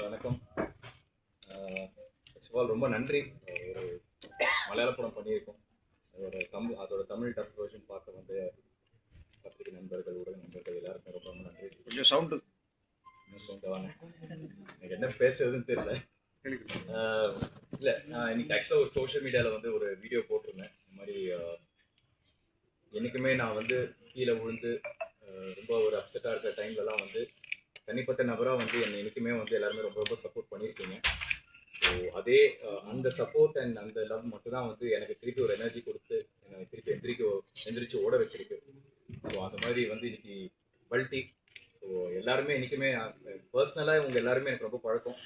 வணக்கம். ஃபர்ஸ்ட் ரொம்ப நன்றி. ஒரு மலையாள படம் பண்ணியிருக்கோம். அதோட தமிழ் அதோட தமிழ் டப் வெர்ஷன் பார்க்க வந்து பத்திரிகை நண்பர்கள் ஊடக நண்பர்கள் எல்லாருக்கும் ரொம்ப ரொம்ப நன்றி. கொஞ்சம் சவுண்டு இன்னும் சொந்தவாங்க எனக்கு என்ன பேசுறதுன்னு தெரியல. இல்ல நான் இன்னைக்கு ஆக்சுவலாக ஒரு சோஷியல் மீடியாவில் வந்து ஒரு வீடியோ போட்டிருந்தேன். இந்த மாதிரி ஆஹ் என்னைக்குமே நான் வந்து கீழே விழுந்து ரொம்ப ஒரு அப்செட்டாக இருக்கிற டைம்லலாம் வந்து தனிப்பட்ட நபராக வந்து என்னை இன்றைக்குமே வந்து எல்லாருமே ரொம்ப ரொம்ப சப்போர்ட் பண்ணியிருக்கீங்க. ஸோ அதே அந்த சப்போர்ட் அண்ட் அந்த லவ் மட்டும்தான் வந்து எனக்கு திருப்பி ஒரு எனர்ஜி கொடுத்து எனக்கு திருப்பி எந்திரிக்க எந்திரிச்சு ஓட வச்சிருக்கு. ஸோ அந்த மாதிரி வந்து இன்னைக்கு பல்டி ஸோ எல்லாருமே இன்றைக்குமே பர்சனலாக இவங்க எல்லாருமே எனக்கு ரொம்ப பழக்கம்.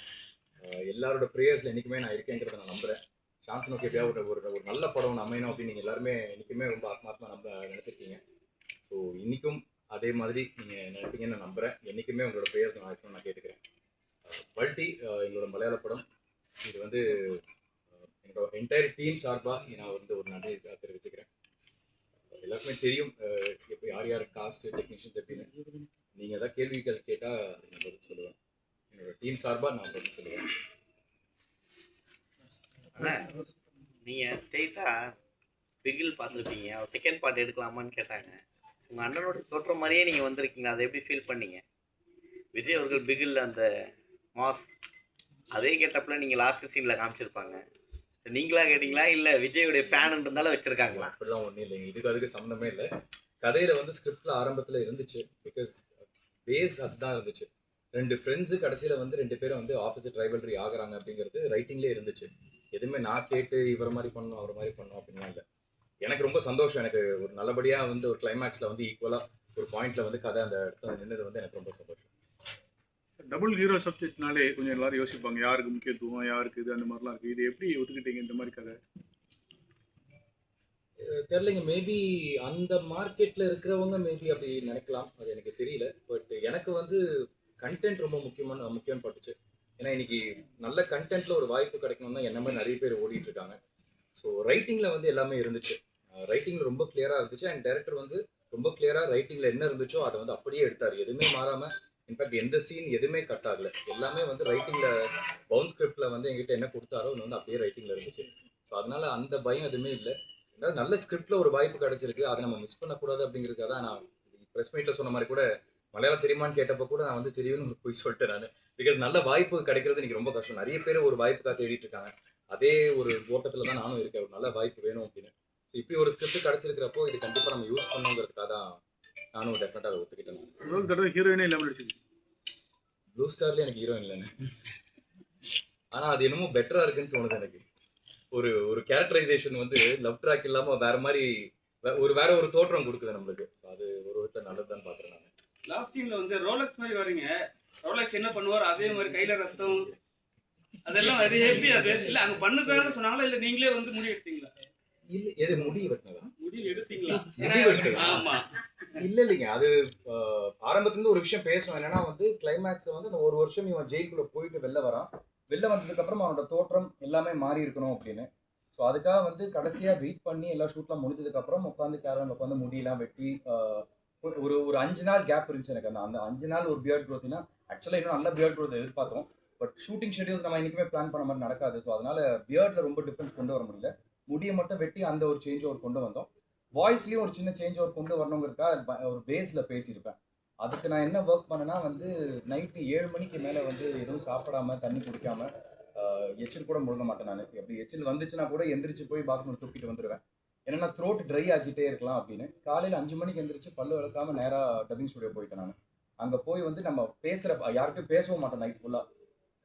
எல்லாரோட ப்ரேயர்ஸில் இன்றைக்குமே நான் இருக்கேங்கிறத நான் நம்புகிறேன் சாந்தனு கேட்டியா ஒரு ஒரு ஒரு நல்ல படம் ஒன்று அமையணும் அப்படின்னு நீங்கள் எல்லாருமே இன்றைக்குமே ரொம்ப ஆத்மாத்மா நம்ப நினச்சிருக்கீங்க. ஸோ இன்றைக்கும் அதே மாதிரி நீங்கள் நினைப்பீங்கன்னு நான் நம்புகிறேன் என்றைக்குமே உங்களோட ப்ரேயர்ஸ் நான் ஆக்சுவலாக நான் கேட்டுக்கிறேன். பல்டி எங்களோட மலையாள படம் இது வந்து என்னோட என்டையர் டீம் சார்பாக நான் வந்து ஒரு நன்றி தெரிவிச்சுக்கிறேன். எல்லாருக்குமே தெரியும் ஆஹ் இப்போ யார் யார் காஸ்ட் டெக்னீஷியன்ஸ் எப்படின்னு. நீங்கள் ஏதாவது கேள்விகள் கேட்டால் நான் பதில் சொல்லுவேன். என்னோட டீம் சார்பாக நான் பதில் சொல்லுவேன். நீங்கள் ஸ்ட்ரெயிட்டாக பிகில் பார்த்துருப்பீங்க. அவர் செகண்ட் பார்ட் எடுக்கலாமான்னு கேட்டாங்க. உங்க அண்ணனோட தோற்றம் மாதிரியே நீங்க வந்திருக்கீங்க. அதை எப்படி ஃபீல் பண்ணீங்க? விஜய் அவர்கள் பிகில் அந்த மாஸ். அதே கேட்டப்பல நீங்க லாஸ்ட் சீன்ல காமிச்சிருப்பாங்க. நீங்களா கேட்டீங்களா? இல்ல விஜயோடைய ஃபேன் இருந்தாலும் வச்சிருக்காங்களா? அப்படிலாம் ஒன்றும் இல்லைங்க. இதுக்கு அதுக்கு சம்மந்தமே இல்லை. கதையில் வந்து ஸ்கிரிப்டில் ஆரம்பத்தில் இருந்துச்சு. பிகாஸ் பேஸ் அதுதான் இருந்துச்சு. ரெண்டு ஃப்ரெண்ட்ஸு கடைசியில் வந்து ரெண்டு பேரும் வந்து ஆப்போசிட் ரைவல்ரி ஆகுறாங்க அப்படிங்கிறது ரைட்டிங்லேயே இருந்துச்சு. எதுவுமே நான் கேட்டு இவர மாதிரி பண்ணணும் அவர் மாதிரி பண்ணணும் அப்படின்லாம் இல்லை. எனக்கு ரொம்ப சந்தோஷம். எனக்கு ஒரு நல்லபடியாக வந்து ஒரு கிளைமேக்ஸில் வந்து ஈக்குவலாக ஒரு பாயிண்ட்ல வந்து கதை அந்த இடத்துல நின்னது வந்து எனக்கு ரொம்ப சந்தோஷம். டபுள் ஹீரோ சப்ஜெக்ட்னாலே கொஞ்சம் எல்லாரும் யோசிப்பாங்க. யாருக்கு முக்கியத்துவம் யாருக்கு இது அந்த மாதிரிலாம் இருக்குது இது எப்படி ஒத்துக்கிட்டீங்க இந்த மாதிரி கதை? தெரிலங்க மேபி அந்த மார்க்கெட்டில் இருக்கிறவங்க மேபி அப்படி நினைக்கலாம். அது எனக்கு தெரியல. பட் எனக்கு வந்து கண்டென்ட் ரொம்ப முக்கியமான முக்கியம் பட்டுச்சு. ஏன்னா இன்னைக்கு நல்ல கண்டென்ட்ல ஒரு வாய்ப்பு கிடைக்கணும்னா என்ன மாதிரி நிறைய பேர் ஓடிட்டு இருக்காங்க. ஸோ ரைட்டிங்கில் வந்து எல்லாமே இருந்துச்சு. ரைட்டிங் ரொம்ப கிளியராக இருந்துச்சு. அண்ட் டேரக்டர் வந்து ரொம்ப கிளியராக ரைட்டிங்கில் என்ன இருந்துச்சோ அதை வந்து அப்படியே எடுத்தார். எதுவுமே மாறாமல் இன்ஃபேக்ட் எந்த சீன் எதுவுமே கட் ஆகல. எல்லாமே வந்து ரைட்டிங்கில் பவுன் ஸ்கிரிப்டில் வந்து எங்கிட்ட என்ன கொடுத்தாரோ வந்து அப்படியே ரைட்டிங்கில் இருந்துச்சு. ஸோ அதனால அந்த பயம் எதுவுமே இல்லை. அதாவது நல்ல ஸ்கிரிப்ட்ல ஒரு வாய்ப்பு கிடைச்சிருக்கு. அதை நம்ம மிஸ் பண்ணக்கூடாது அப்படிங்கிறதுக்காக தான் நான் ப்ரெஸ் மீட்டில் சொன்ன மாதிரி கூட மலையாளம் தெரியுமான்னு கேட்டப்போ கூட நான் வந்து தெரியும்னு போய் சொல்லிட்டேன் நான். பிகாஸ் நல்ல வாய்ப்பு கிடைக்கிறது எனக்கு ரொம்ப கஷ்டம். நிறைய பேர் ஒரு வாய்ப்புக்காக தேடிட்டு இருக்காங்க. அதே ஒரு ஓட்டத்தில் தான் நானும் இருக்கேன். ஒரு நல்ல வாய்ப்பு வேணும் அப்படின்னு. இப்படி ஒரு ஸ்கிரிப்ட் கிடைச்சிருக்கிறப்போ இது கண்டிப்பாக நம்ம யூஸ் பண்ணணுங்கிறதுக்காக தான் நானும் டெஃபினட்டாக அதை ஒத்துக்கிட்டேன் தடவை ஹீரோயினே இல்லாமல் நடிச்சிருக்கு ப்ளூ ஸ்டார்லேயே எனக்கு ஹீரோயின் இல்லைன்னு. ஆனால் அது என்னமோ பெட்டராக இருக்குன்னு தோணுது எனக்கு. ஒரு ஒரு கேரக்டரைசேஷன் வந்து லவ் ட்ராக் இல்லாமல் வேற மாதிரி வே- ஒரு வேற ஒரு தோற்றம் கொடுக்குது நம்மளுக்கு. அது ஒரு விதத்தில் நல்லதுதான் பார்க்குறேன் நான். லாஸ்ட் டீம்ல வந்து ரோலக்ஸ் மாதிரி வரீங்க. ரோலக்ஸ் என்ன பண்ணுவார் அதே மாதிரி கையில ரத்தம். அதெல்லாம் அது எப்படி அது? இல்ல அங்க பண்ணுக்காக சொன்னாங்களா? இல்ல நீங்களே வந்து முடிவு எடுத்தீங்களா? இல்லை எது முடி வெட்டினதா எடுத்தீங்களா? முடி வெட்டுதா? ஆமா. இல்ல இல்லைங்க. அது ஆரம்பத்துல இருந்து ஒரு விஷயம் பேசணும். என்னன்னா வந்து கிளைமேக்ஸ் வந்து அந்த ஒரு வருஷம் இவன் ஜெயிலுக்குள்ள போயிட்டு வெளில வரான். வெளில வந்ததுக்கு அப்புறம் அவனோட தோற்றம் எல்லாமே மாறி இருக்கணும் அப்படின்னு. ஸோ அதுக்காக வந்து கடைசியா வெயிட் பண்ணி எல்லா ஷூட்லாம் முடிஞ்சதுக்கு அப்புறம் உட்காந்து கேரளம் உட்காந்து முடியெல்லாம் வெட்டி ஒரு ஒரு அஞ்சு நாள் கேப் இருந்துச்சு எனக்கு. அந்த அந்த அஞ்சு நாள் ஒரு பியர்ட் க்ரோத்னா ஆக்சுவலாக இன்னும் நல்ல பியர்ட் க்ரோத் எதிர்பார்த்தோம். பட் ஷூட்டிங் ஷெடியூல்ஸ் நம்ம இன்னைக்குமே பிளான் பண்ண மாதிரி நடக்காது. ஸோ அதனால பியர்ட்ல ரொம்ப டிஃபரன்ஸ் கொண்டு வர முடியல. முடியை மட்டும் வெட்டி அந்த ஒரு சேஞ்ச் ஓவர் கொண்டு வந்தோம். வாய்ஸ்லேயும் ஒரு சின்ன சேஞ்ச் ஓவர் கொண்டு வரணுங்கிறக்கா ஒரு பேஸில் பேசியிருப்பேன். அதுக்கு நான் என்ன ஒர்க் பண்ணேன்னா வந்து நைட்டு ஏழு மணிக்கு மேலே வந்து எதுவும் சாப்பிடாம தண்ணி குடிக்காம எச்சில் கூட முழுங்க மாட்டேன் நான். அப்படி எச்சில் வந்துச்சுன்னா கூட எந்திரிச்சு போய் பாத்ரூம் தூக்கிட்டு வந்துடுவேன் ஏன்னா த்ரோட் ட்ரை ஆக்கிட்டே இருக்கலாம் அப்படின்னு. காலையில் அஞ்சு மணிக்கு எந்திரிச்சு பல்லு வளர்க்காம நேராக டப்பிங் ஸ்டுடியோ போயிட்டேன் நான். அங்கே போய் வந்து நம்ம பேசுகிற யார்கிட்டையும் பேசவும் மாட்டேன் நைட் ஃபுல்லாக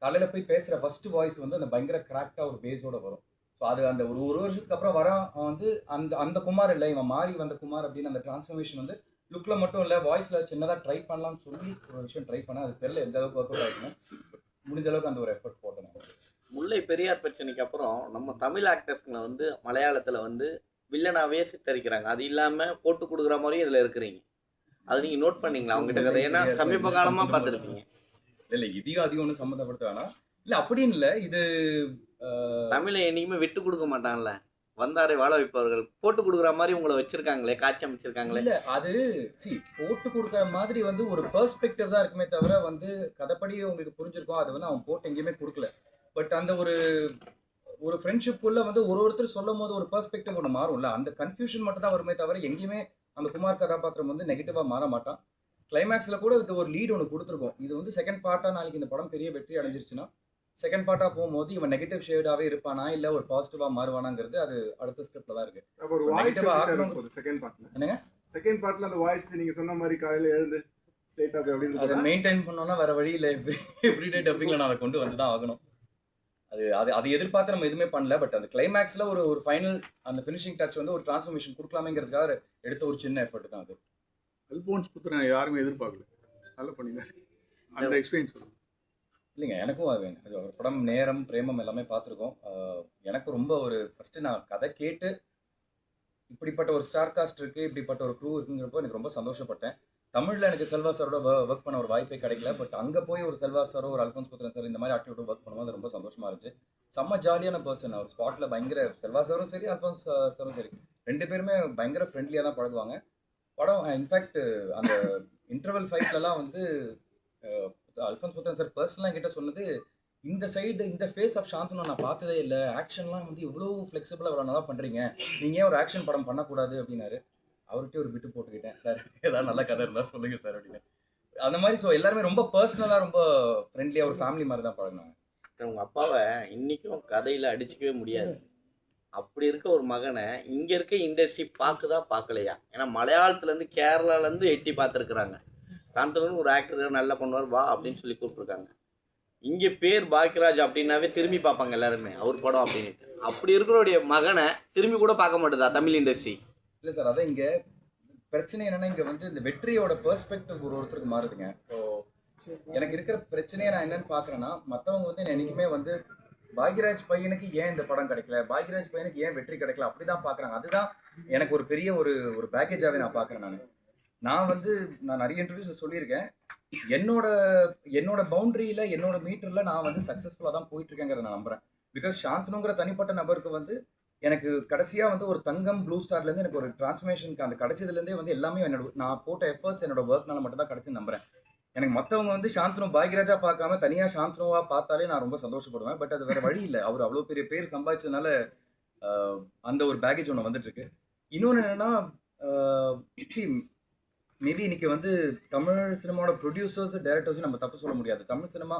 காலையில் போய் பேசுகிற ஃபர்ஸ்ட் வாய்ஸ் வந்து அந்த பயங்கர கிராக்டாக ஒரு பேஸோட வரும். ஸோ அது அந்த ஒரு ஒரு வருஷத்துக்கு அப்புறம் வர வந்து அந்த அந்த குமார் இல்லை இவன் மாறி வந்த குமார் அப்படின்னு அந்த டிரான்ஸ்ஃபர்மேஷன் வந்து லுக்கில் மட்டும் இல்லை வாய்ஸில் சின்னதாக ட்ரை பண்ணலாம்னு சொல்லி ஒரு விஷயம் ட்ரை பண்ணேன். அது தெரியல எந்த அளவுக்கு ஒர்க் அவுட் முடிஞ்ச அளவுக்கு அந்த ஒரு எஃபர்ட் போட்டேன் நான். முல்லை பெரியார் பிரச்சனைக்கு அப்புறம் நம்ம தமிழ் ஆக்டர்ஸ்களை வந்து மலையாளத்துல வந்து வில்லனாவே சித்தரிக்கிறாங்க. அது இல்லாம போட்டு கொடுக்குற மாதிரியும் இதுல இருக்கிறீங்க. அது நீங்க நோட் பண்ணீங்களா? அவங்ககிட்ட கதை? ஏன்னா சமீப காலமா பார்த்துருப்பீங்க. இல்லை இதையும் அதிகம் ஒன்றும் சம்மந்தப்படுத்த வேணாம் இல்லை அப்படின்னு இல்லை இது தமிழை என்னைக்குமே விட்டு கொடுக்க மாட்டான்ல வந்தாரை வாழ வைப்பவர்கள். போட்டு கொடுக்குற மாதிரி உங்களை வச்சிருக்காங்களே காட்சி அமைச்சிருக்காங்களே. இல்ல அது சி போட்டு கொடுக்குற மாதிரி வந்து ஒரு பெர்ஸ்பெக்டிவ் தான் இருக்குமே தவிர வந்து கதைப்படி உங்களுக்கு புரிஞ்சிருக்கும். அது வந்து அவன் போட்டு எங்கேயுமே கொடுக்கல. பட் அந்த ஒரு ஒரு ஃப்ரெண்ட்ஷிப்புக்குள்ள வந்து ஒரு ஒருத்தர் சொல்லும் போது ஒரு பெர்ஸ்பெக்டிவ் ஒன்று மாறும்ல. அந்த கன்ஃபியூஷன் மட்டும் தான் வருமே தவிர எங்கேயுமே அந்த குமார் கதாபாத்திரம் வந்து நெகட்டிவாக மாற மாட்டான். கிளைமேக்ஸில் கூட இது ஒரு லீட் ஒன்று கொடுத்துருக்கோம். இது வந்து செகண்ட் பார்ட்டாக நாளைக்கு இந்த படம் பெரிய வெற்றி அடைஞ்சிருச்சுன்னா செகண்ட் பார்ட்டாக போகும்போது இவன் நெகட்டிவ் ஷேடாகவே இருப்பானா? இல்லை ஒரு பாசிட்டிவாக மாறுவானாங்கிறது அது அடுத்த ஸ்கிரிப்டில் தான் இருக்கு. அப்ப ஒரு So, வாய்ஸ் negative ஆ ஆக்கணும். போகுது செகண்ட் பார்ட்ல என்னங்க? செகண்ட் பார்ட்ல அந்த வாய்ஸ் நீங்க சொன்ன மாதிரி காலையில எழுந்து ஸ்ட்ரைட் அப் அதை அப்படின்னு மெயின்டைன் பண்ணோம்னா வேற வழி இல்லை. எவ்ரிடே டப்பிங்கில் நான் அதை கொண்டு வந்து தான் ஆகணும். அது அது அது எதிர்பார்த்து நம்ம எதுவுமே பண்ணல. பட் அந்த கிளைமேக்ஸில் ஒரு ஒரு ஃபைனல் அந்த ஃபினிஷிங் டச் வந்து ஒரு டிரான்ஸ்ஃபர்மேஷன் கொடுக்கலாமேங்கிறதுக்காக எடுத்த ஒரு சின்ன எஃபர்ட் தான் அது. அல்போன்ஸ் புத்திரன் யாருமே எதிர்பார்க்கல. நல்லா பண்ணினாரு அந்த எக்ஸ்பீரியன்ஸ் சொல்லுங்க. இல்லைங்க எனக்கும் அது வேணும். அது ஒரு படம் நேரம் பிரேமம் எல்லாமே பார்த்துருக்கோம். எனக்கு ரொம்ப ஒரு ஃபஸ்ட்டு நான் கதை கேட்டு இப்படிப்பட்ட ஒரு ஸ்டார் காஸ்ட் இருக்குது இப்படிப்பட்ட ஒரு க்ரூ இருக்குங்கிறப்போ எனக்கு ரொம்ப சந்தோஷப்பட்டேன். தமிழில் எனக்கு செல்வா சாரோட ஒர்க் பண்ண ஒரு வாய்ப்பே கிடைக்கல. பட் அங்கே போய் ஒரு செல்வா சாரோ ஒரு அல்ஃபோன்ஸ் புத்திரன் சார் இந்த மாதிரி ஆக்டிவிட்டி ஒர்க் பண்ணும்போது அது ரொம்ப சந்தோஷமா இருந்துச்சு. செம்ம ஜாலியான பர்சன் அவர் ஸ்பாட்டில் பயங்கர செல்வா சாரும் சரி அல்ஃபோன்ஸ் சாரும் சரி. ரெண்டு பேருமே பயங்கர ஃப்ரெண்ட்லியாக தான் பழகுவாங்க. படம் இன்ஃபேக்ட் அந்த இன்டர்வல் ஃபைட்லலாம் வந்து அல்ஃபோன்ஸ் புத்தன் சார் பர்சனலாக என்கிட்ட சொன்னது இந்த சைடு இந்த ஃபேஸ் ஆஃப் சாந்தனு நான் பார்த்ததே இல்லை. ஆக்ஷன்லாம் வந்து இவ்வளோ ஃப்ளெக்சிபிளாக இவ்வளோ நல்லா பண்ணுறீங்க நீங்கள் ஏன் ஒரு ஆக்ஷன் படம் பண்ணக்கூடாது அப்படின்னாரு. அவர்கிட்டே ஒரு விட்டு போட்டுக்கிட்டேன் சார் ஏதாவது நல்ல கதை இருந்தால் சொல்லுங்கள் சார் அப்படின்னு. அந்த மாதிரி ஸோ எல்லாருமே ரொம்ப பர்சனலாக ரொம்ப ஃப்ரெண்ட்லியாக ஒரு ஃபேமிலி மாதிரி தான் பழகினாங்க. உங்க அப்பாவை இன்றைக்கும் கதையில் அடிச்சுக்கவே முடியாது. அப்படி இருக்க ஒரு மகனை இங்கே இருக்க இண்டஸ்ட்ரி பார்க்குதா பார்க்கலையா? ஏன்னா மலையாளத்துலேருந்து கேரளாலேருந்து எட்டி பார்த்துருக்குறாங்க. சாந்தனு ஒரு ஆக்டர் நல்லா பண்ணுவார் வா அப்படின்னு சொல்லி கூப்பிட்ருக்காங்க இங்கே பேர் பாக்கியராஜ் அப்படின்னாவே திரும்பி பார்ப்பாங்க எல்லாருமே அவர் படம் அப்படின்ட்டு அப்படி இருக்கிறவருடைய மகனை திரும்பி கூட பார்க்க மாட்டேதா தமிழ் இண்டஸ்ட்ரி இல்லை சார் அதான் இங்கே பிரச்சனை என்னன்னா இங்கே வந்து இந்த வெற்றியோட பெர்ஸ்பெக்டிவ் ஒரு ஒருத்தருக்கு மாறுதுங்க. ஸோ எனக்கு இருக்கிற பிரச்சனையை நான் என்னன்னு பார்க்குறேன்னா மற்றவங்க வந்து என்னைக்குமே வந்து பாக்யராஜ் பையனுக்கு ஏன் இந்த படம் கிடைக்கல? பாக்யராஜ் பையனுக்கு ஏன் வெற்றி கிடைக்கல? அப்படி தான் பார்க்குறாங்க. அதுதான் எனக்கு ஒரு பெரிய ஒரு ஒரு பேக்கேஜாகவே நான் பார்க்குறேன் நான். நான் வந்து நான் நிறைய இன்டர்வியூஸ்ல சொல்லியிருக்கேன். என்னோட என்னோட பவுண்டரியில் என்னோட மீட்டரில் நான் வந்து சக்ஸஸ்ஃபுல்லாக தான் போயிட்டு இருக்கேங்கிறத நான் நம்புறேன். பிகாஸ் சாந்தனுங்கிற தனிப்பட்ட நபருக்கு வந்து எனக்கு கடைசியாக வந்து ஒரு தங்கம் ப்ளூ ஸ்டார்லேருந்து எனக்கு ஒரு டிரான்ஸ்மேஷனுக்கு அந்த கிடைச்சதுலேருந்தே வந்து எல்லாமே என்னோட நான் போட்ட எஃபர்ட்ஸ் என்னோட ஒர்க்னால மட்டும் தான் கிடைச்சு நம்புறேன். எனக்கு மற்றவங்க வந்து சாந்தனு பாக்யராஜா பார்க்காம தனியாக சாந்தனுவா பார்த்தாலே நான் ரொம்ப சந்தோஷப்படுவேன். பட் அது வேற வழி இல்லை. அவர் அவ்வளோ பெரிய பேர் சம்பாதிச்சதுனால அந்த ஒரு பேக்கேஜ் ஒன்று வந்துட்டு இருக்கு இன்னொன்று என்னன்னா மேபி இன்னைக்கு வந்து தமிழ் சினிமாவோட ப்ரொடியூசர்ஸ் டேரக்டர்ஸும் நம்ம தப்பு சொல்ல முடியாது. தமிழ் சினிமா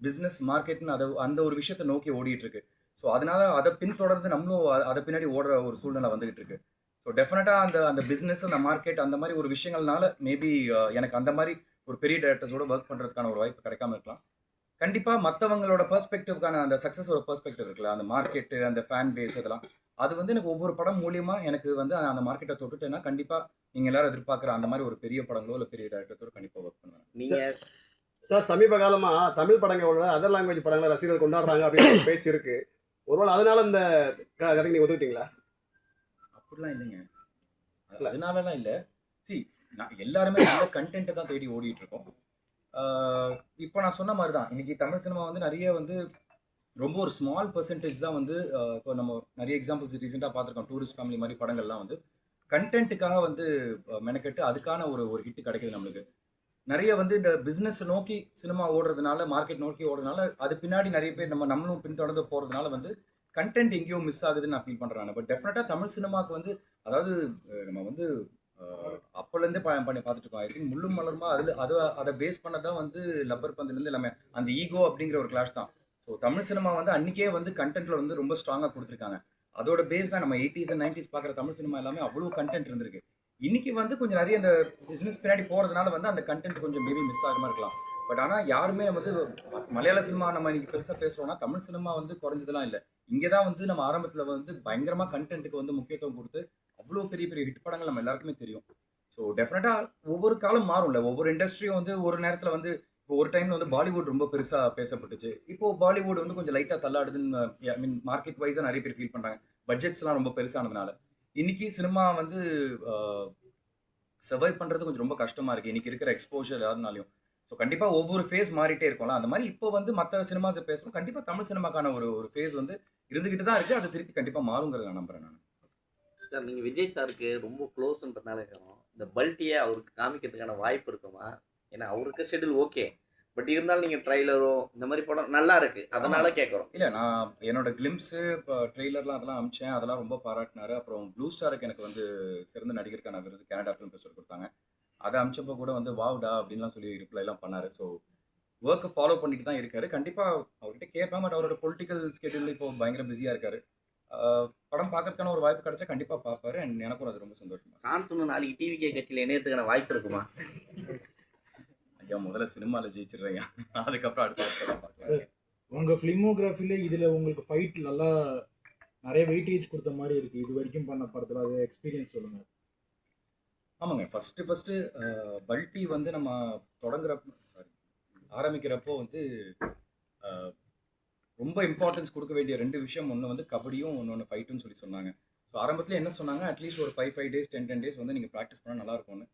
பிஸ்னஸ் மார்க்கெட்னு அதை அந்த ஒரு விஷயத்தை நோக்கி ஓடிட்டு இருக்கு ஸோ அதனால அதை பின்தொடர்ந்து நம்மளும் அதை பின்னாடி ஓடுற ஒரு சூழ்நிலை வந்துகிட்டு இருக்கு ஸோ டெஃபினட்டாக அந்த அந்த பிஸ்னஸ் அந்த மார்க்கெட் அந்த மாதிரி ஒரு விஷயங்கள்னால மேபி எனக்கு அந்த மாதிரி ஒரு பெரிய டேரக்டர்ஸோட ஒர்க் பண்ணுறதுக்கான ஒரு வாய்ப்பு கிடைக்காம இருக்கலாம். கண்டிப்பாக மற்றவங்களோட பெர்ஸ்பெக்டிவ்க்கான அந்த சக்ஸஸோட பெர்ஸ்பெக்டிவ் இருக்குல்ல அந்த மார்க்கெட்டு அந்த ஃபேன் பேஸ் அதெல்லாம் அது வந்து எனக்கு ஒவ்வொரு படம் மூலியமா எனக்கு வந்து அந்த மார்க்கெட்டை தொட்டுட்டேன்னா கண்டிப்பாக நீங்கள் எல்லாரும் எதிர்பார்க்குற அந்த மாதிரி ஒரு பெரிய படங்களோ இல்லை பெரிய டேரக்டர்ஸோட கண்டிப்பாக ஒர்க் பண்ணுவேன். நீங்க சார் சமீப காலமா தமிழ் படங்களோட அதர் லாங்குவேஜ் படங்களை ரசிகர்கள் கொண்டாடுறாங்க அப்படின்னு ஒரு பேச்சு இருக்கு. ஒருவேளை அதனால இந்த க- கதைக்கு நீங்க ஒத்துக்கிட்டீங்களா? அப்படிலாம் இல்லைங்க. அது- இல்ல. அதனாலலாம் இல்லை. சி நான் எல்லாருமே நல்ல கண்டென்ட்டை தான் தேடி ஓடிட்டு இருக்கோம். இப்போ நான் சொன்ன மாதிரி தான் இன்னைக்கு தமிழ் சினிமா வந்து நிறைய வந்து ரொம்ப ஒரு ஸ்மால் பர்சன்டேஜ் தான் வந்து இப்போ நம்ம நிறைய எக்ஸாம்பிள்ஸ் ரீசெண்டாக பார்த்துருக்கோம். டூரிஸ்ட் ஃபேமிலி மாதிரி படங்கள்லாம் வந்து கண்டென்ட்டுக்காக வந்து மெனக்கெட்டு அதுக்கான ஒரு ஒரு ஹிட் கிடைக்குது நம்மளுக்கு. நிறைய வந்து இந்த பிஸ்னஸ் நோக்கி சினிமா ஓடுறதுனால மார்க்கெட் நோக்கி ஓடுறதுனால அது பின்னாடி நிறைய பேர் நம்ம நம்மளும் பின்தொடர்ந்து போகிறதுனால வந்து கண்டென்ட் எங்கேயோ மிஸ் ஆகுதுன்னு நான் ஃபீல் பண்ணுறேன் பட் டெஃபினட்டாக தமிழ் சினிமாவுக்கு வந்து அதாவது நம்ம வந்து அப்போலேருந்தே பண்ணி பார்த்துட்டு இருக்கோம் ஐ திங்க் முள்ளும் மலருமா அதில் அது அதை பேஸ் பண்ணதான் வந்து லப்பர் பந்துலேருந்து எல்லாமே அந்த ஈகோ அப்படிங்கிற ஒரு கிளாஸ் தான். ஸோ தமிழ் சினிமா வந்து அன்றைக்கே வந்து கண்டென்ட்டில் வந்து ரொம்ப ஸ்ட்ராங்காக கொடுத்துருக்காங்க. அதோட பேஸ் தான் நம்ம எயிட்டிஸ் அண்ட் நைன்டிஸ் பார்க்குற தமிழ் சினிமா எல்லாமே அவ்வளோ கண்டென்ட் இருந்திருக்கு. இன்னைக்கு வந்து கொஞ்சம் நிறைய அந்த பிஸ்னஸ் பின்னாடி போகிறதுனால வந்து அந்த கண்டென்ட் கொஞ்சம் மேபி மிஸ் ஆகாமல் இருக்கலாம். பட் ஆனால் யாருமே வந்து மலையாள சினிமா நம்ம இன்னைக்கு பெருசாக பேசுகிறோம்னா தமிழ் சினிமா வந்து குறைஞ்சதெல்லாம் இல்லை. இங்கே தான் வந்து நம்ம ஆரம்பத்தில் வந்து பயங்கரமாக கண்டென்ட்டுக்கு வந்து முக்கியத்துவம் கொடுத்து அவ்வளோ பெரிய பெரிய ஹிட் படங்கள் நம்ம எல்லாருக்குமே தெரியும். ஸோ டெஃபினட்டாக ஒவ்வொரு காலம் மாறும்ல. ஒவ்வொரு இண்டஸ்ட்ரியும் வந்து ஒரு நேரத்தில் வந்து இப்போ ஒரு டைம்ல வந்து பாலிவுட் ரொம்ப பெருசாக பேசப்பட்டுச்சு. இப்போ பாலிவுட் வந்து கொஞ்சம் லைட்டாக தள்ளாடுதுன்னு ஐ மீன் மார்க்கெட் வைஸாக நிறைய பேர் ஃபீல் பண்ணுறாங்க பட்ஜெட்ஸ்லாம் ரொம்ப பெருசானதுனால. இன்னைக்கு சினிமா வந்து சர்வை பண்ணுறது கொஞ்சம் ரொம்ப கஷ்டமாக இருக்குது இன்னைக்கு இருக்கிற எக்ஸ்போஷர் யாருனாலையும். ஸோ கண்டிப்பாக ஒவ்வொரு ஃபேஸ் மாறிட்டே இருக்கும்ல. அந்த மாதிரி இப்போ வந்து மற்ற சினிமாஸை பேசுறோம். கண்டிப்பாக தமிழ் சினிமாக்கான ஒரு ஒரு ஃபேஸ் வந்து இருந்துக்கிட்டு தான் இருக்குது அது திருப்பி கண்டிப்பாக மாறுங்கிறத நான் நம்புறேன் நான். சார் நீங்கள் விஜய் சாருக்கு ரொம்ப க்ளோஸ்ன்றதுனால இந்த பல்ட்டியை அவருக்கு காமிக்கிறதுக்கான வாய்ப்பு இருக்குமா? ஏன்னா அவருக்கு ஷெட்யூல் ஓகே பட் இருந்தாலும் நீங்கள் ட்ரைலரோ இந்த மாதிரி படம் நல்லா இருக்கு. அதனால கேட்குறோம் இல்லை நான் என்னோட கிளிம்ஸு இப்போ ட்ரெய்லர்லாம் அதெல்லாம் அமிச்சேன். அதெல்லாம் ரொம்ப பாராட்டினாரு. அப்புறம் ப்ளூ ஸ்டாருக்கு எனக்கு வந்து சிறந்த நடிகருக்கான விருது கனடா ஃபிலிம் ஃபெஸ்டிவல் கொடுத்தாங்க. அதை அமிச்சப்போ கூட வந்து வாவ்டா அப்படின்லாம் சொல்லி ரிப்ளைலாம் பண்ணாரு. ஸோ ஒர்க்கை ஃபாலோ பண்ணிட்டு தான் இருக்காரு. கண்டிப்பாக அவர்கிட்ட கேட்பேன். பட் அவரோட பொலிட்டிக்கல் ஸ்கெடியூல் இப்போ பயங்கர பிஸியாக இருக்காரு. படம் பார்க்கறதுக்கான ஒரு வாய்ப்பு கிடைச்சா கண்டிப்பாக பார்ப்பாரு. அண்ட் எனக்கும் அது ரொம்ப சந்தோஷமா சாந்தனு நாளைக்கு டிவி கே கட்சியில் இணையத்துக்கான வாய்ப்பு இருக்குமா? ஐயா முதல்ல சினிமாவில் ஜெயிச்சிடுறேன். அதுக்கப்புறம் அடுத்த பார்க்கலாம். உங்க ஃபிலிமோகிராஃபில இதுல உங்களுக்கு ஃபைட் நல்லா நிறைய வெயிட்டேஜ் கொடுத்த மாதிரி இருக்கு. இது வரைக்கும் பண்ண படத்துல அது எக்ஸ்பீரியன்ஸ் சொல்லுங்க. ஆமாங்க. ஃபஸ்ட்டு ஃபஸ்ட்டு பல்ட்டி வந்து நம்ம தொடங்குறப்ப சாரி ஆரம்பிக்கிறப்போ வந்து ரொம்ப இம்பார்ட்டன்ஸ் கொடுக்க வேண்டிய ரெண்டு விஷயம். ஒன்று வந்து கபடியும் ஒன்று ஃபைட்டுன்னு சொல்லி சொன்னாங்க. ஸோ ஆரம்பத்தில் என்ன சொன்னாங்க? அட்லீஸ்ட் ஒரு five five days ten ten days வந்து நீங்கள் ப்ராக்டிஸ் பண்ணால் நல்லா இருக்கும்னு.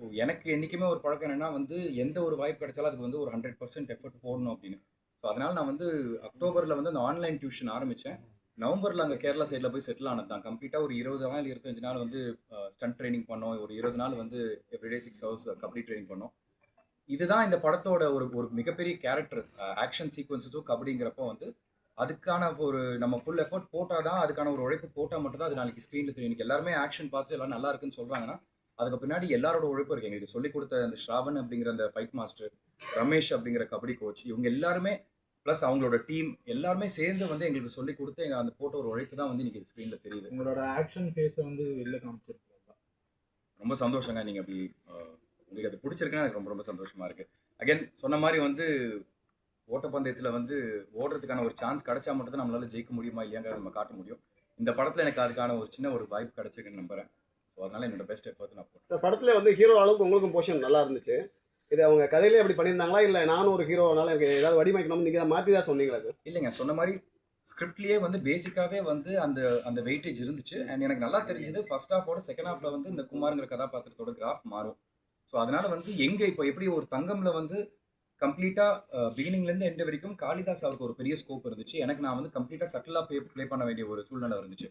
ஸோ எனக்கு என்றைக்குமே ஒரு பழக்கம் என்னென்னா வந்து எந்த ஒரு வாய்ப்பு கிடைச்சாலும் அதுக்கு வந்து ஒரு ஹண்ட்ரட் பர்சன்ட் எஃபர்ட் போடணும் அப்படின்னு. ஸோ அதனால் நான் வந்து அக்டோபரில் வந்து அந்த ஆன்லைன் டியூஷன் ஆரம்பித்தேன் நவம்பரில் அங்கே கேரளா சைடில் போய் செட்டில் ஆனது தான். கம்ப்ளீட்டாக ஒரு இருபது நாள் இருபத்தஞ்சு நாள் வந்து ஸ்டண்ட் ட்ரைனிங் பண்ணோம். ஒரு இருபது நாள் வந்து every day six hours kabaddi training பண்ணோம். இதுதான் இந்த படத்தோட ஒரு ஒரு மிகப்பெரிய கேரக்டர் ஆக்ஷன் சீக்வன்சஸும் கபடிங்கிறப்போ வந்து அதுக்கான ஒரு நம்ம ஃபுல் எஃபர்ட் போட்டால் தான் அதுக்கான ஒரு உழைப்பு போட்டால் மட்டும் தான் அது நாளைக்கு ஸ்க்ரீனில் தெரியும். இன்னைக்கு எல்லாருமே ஆக்ஷன் பார்த்து எல்லாம் நல்லா இருக்குன்னு சொல்கிறாங்கன்னா அதுக்கு பின்னாடி எல்லாரோட உழைப்பு இருக்கு. எங்களுக்கு சொல்லிக் கொடுத்த அந்த ஸ்ராவன் அப்படிங்கிற அந்த ஃபைட் மாஸ்டர் ரமேஷ் அப்படிங்கிற கபடி கோச் இவங்க எல்லாருமே ப்ளஸ் அவங்களோட டீம் எல்லாருமே சேர்ந்து வந்து எங்களுக்கு சொல்லி கொடுத்து எங்க அந்த போட்ட ஒரு உழைப்பு தான் வந்து இன்னைக்கு ஸ்க்ரீனில் தெரியுது. உங்களோட ஆக்ஷன் ஃபேஸை வந்து வெளில காமிச்சிருக்கீங்க ரொம்ப சந்தோஷங்க. நீங்கள் அப்படி உங்களுக்கு அது பிடிச்சிருக்குன்னா எனக்கு ரொம்ப ரொம்ப சந்தோஷமா இருக்கு. அகைன் சொன்ன மாதிரி வந்து ஓட்டப்பந்தயத்தில் வந்து ஓடுறதுக்கான ஒரு சான்ஸ் கிடைச்சா மட்டும் தான் நம்மளால ஜெயிக்க முடியுமா இல்லையாங்கிறத நம்ம காட்ட முடியும். இந்த படத்தில் எனக்கு அதுக்கான ஒரு சின்ன ஒரு வாய்ப்பு கிடைச்சிருக்குன்னு நம்புறேன். அதனால என்னோட பெஸ்ட் எஃபர்ட் நான் போட்டேன். படத்துல வந்து ஹீரோ அளவுக்கு உங்களுக்கும் போர்ஷன் நல்லா இருந்துச்சு. இது அவங்க கதையிலே அப்படி பண்ணியிருந்தாங்களா? இல்லை நானும் ஒரு ஹீரோனால எனக்கு ஏதாவது வடிவமைக்கணும் நீங்கள் தான் மாற்றி தான் சொன்னீங்களா இல்லைங்க சொன்ன மாதிரி ஸ்கிரிப்ட்லேயே வந்து பேசிக்காகவே வந்து அந்த அந்த வெயிட்டேஜ் இருந்துச்சு. அண்ட் எனக்கு நல்லா தெரிஞ்சது ஃபர்ஸ்ட் ஹாஃபோட செகண்ட் ஹாஃப்ல வந்து இந்த குமாருங்கிற கதாபாத்திரத்தோட கிராஃப் மாறும். ஸோ அதனால வந்து எங்கே இப்போ எப்படி ஒரு தங்கம்ல வந்து கம்ப்ளீட்டாக பிகினிங்லேருந்து எண்ட் வரைக்கும் காளிதாஸ் அவருக்கு ஒரு பெரிய ஸ்கோப் இருந்துச்சு. எனக்கு நான் வந்து கம்ப்ளீட்டாக சட்டிலாக ப்ளே ப்ளே பண்ண வேண்டிய ஒரு சூழ்நிலை இருந்துச்சு.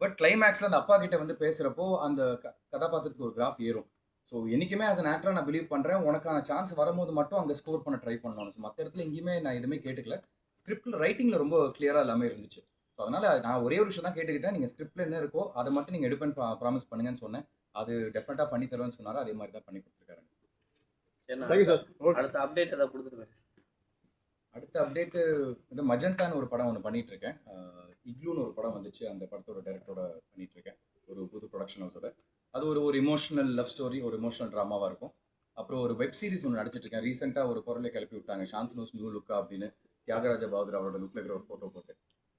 பட் கிளைமேக்ஸில் அந்த அப்பா கிட்ட வந்து பேசுகிறப்போ அந்த க கதாபாத்திரத்துக்கு ஒரு கிராஃப் ஏறும். ஸோ என்றைக்குமே as an actor நான் பிலீவ் பண்ணுறேன் உனக்கான சான்ஸ் வரும்போது மட்டும் அங்கே ஸ்கோர் பண்ண ட்ரை பண்ணணும். ஸோ மற்ற இடத்துல எங்கேயுமே நான் எதுவுமே கேட்டுக்கல. ஸ்கிரிப்டில் ரைட்டிங்கில் ரொம்ப கிளியராக எல்லாமே இருந்துச்சு. ஸோ அதனால் நான் ஒரே ஒரு விஷயம் தான் கேட்டுக்கிட்டேன். நீங்கள் ஸ்கிரிப்டில் என்ன இருக்கோ அதை மட்டும் நீங்கள் எடுப்பேன் ப்ராமிஸ் பண்ணுங்கன்னு சொன்னேன். அது டெஃபினட்டாக பண்ணி தருவேன்னு சொன்னாரு. அதே மாதிரி தான் பண்ணி கொடுத்துருக்காரு. அடுத்த அப்டேட் ஏதாவது கொடுத்துருவேன் அடுத்த அப்டேட்டு வந்து மஜந்தான்னு ஒரு படம் ஒன்று பண்ணிட்டு இருக்கேன் இக்லூன்னு ஒரு படம் வந்துச்சு. அந்த படத்தோட டைரக்டரோட பண்ணிட்டு இருக்கேன் ஒரு புது ப்ரொடக்ஷன் ஹவுஸோட அது ஒரு ஒரு இமோஷனல் லவ் ஸ்டோரி ஒரு இமோஷனல் ட்ராமாவாக இருக்கும். அப்புறம் ஒரு வெப் சீரிஸ் ஒன்று நடிச்சிட்டு இருக்கேன் ரீசெண்டாக ஒரு குரலை கிளப்பி விட்டாங்க. சாந்தனோஸ் நியூ லுக்கா அப்படின்னு தியாகராஜ பகதூர் அவரோட லுக்கில் இருக்கிற ஒரு ஃபோட்டோ போட்டு.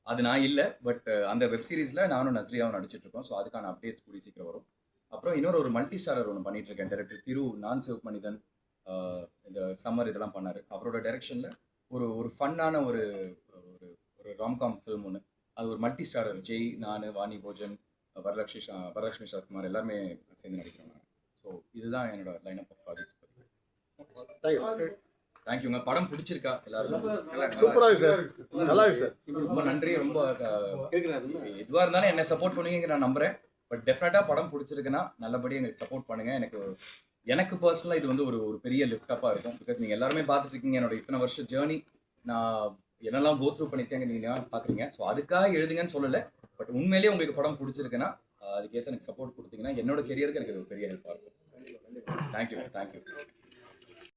அது நான் இல்லை பட் அந்த வெப் சீரிஸில் நானும் நஸ்ரியாவும் நடிச்சிட்டு இருக்கோம் ஸோ அதுக்கான அப்டேட்ஸ் கூடி சீக்கிரம் வரும். அப்புறம் இன்னொரு ஒரு மல்டி ஸ்டாரர் ஒன்று பண்ணிட்டு இருக்கேன் டேரக்டர் திரு நான் சிவ் மனிதன் இந்த சம்மர் இதெல்லாம் பண்ணார். அவரோட டைரக்ஷனில் ஒரு ஒரு ஃபன்னான ஒரு ஒரு ஒரு ராம்காம் ஃபிலிம் ஒன்று அது ஒரு மல்டி ஸ்டாரர் ஜெய் நான் வாணி போஜன் வரலட்சுமி ஷா வரலட்சுமி சரத்குமார் எல்லாருமே சேர்ந்து நடிக்கிறோம் ஸோ இதுதான் என்னோட line up of projects thank you தேங்க்யூங்க படம் பிடிச்சிருக்கா? எல்லாரும் சூப்பராக சார் நல்லா இருக்கு சார் ரொம்ப நன்றி. ரொம்ப எதுவாக இருந்தாலும் என்னை சப்போர்ட் பண்ணுவீங்க நான் நம்புறேன். பட் டெஃபினட்டாக படம் பிடிச்சிருக்குன்னா நல்லபடியாக எனக்கு சப்போர்ட் பண்ணுங்க. எனக்கு எனக்கு பர்சனலாக இது வந்து ஒரு ஒரு பெரிய லிஃப்டப்பாக இருக்கும். பிகாஸ் நீங்கள் எல்லாருமே பார்த்துட்டு இருக்கீங்க என்னோட இத்தனை வருஷம் ஜேர்னி நான் என்னெல்லாம் கோ த்ரூ பண்ணியிருக்கேங்க நீங்கள் பார்க்குறீங்க. ஸோ அதுக்காக எழுதுங்கன்னு சொல்லலை. பட் உண்மையிலேயே உங்களுக்கு படம் பிடிச்சிருக்குன்னா அதுக்கேற்ற எனக்கு சப்போர்ட் கொடுத்தீங்கன்னா என்னோட கெரியருக்கு எனக்கு ஒரு பெரிய ஹெல்ப்பாக இருக்கும். Thank you thank you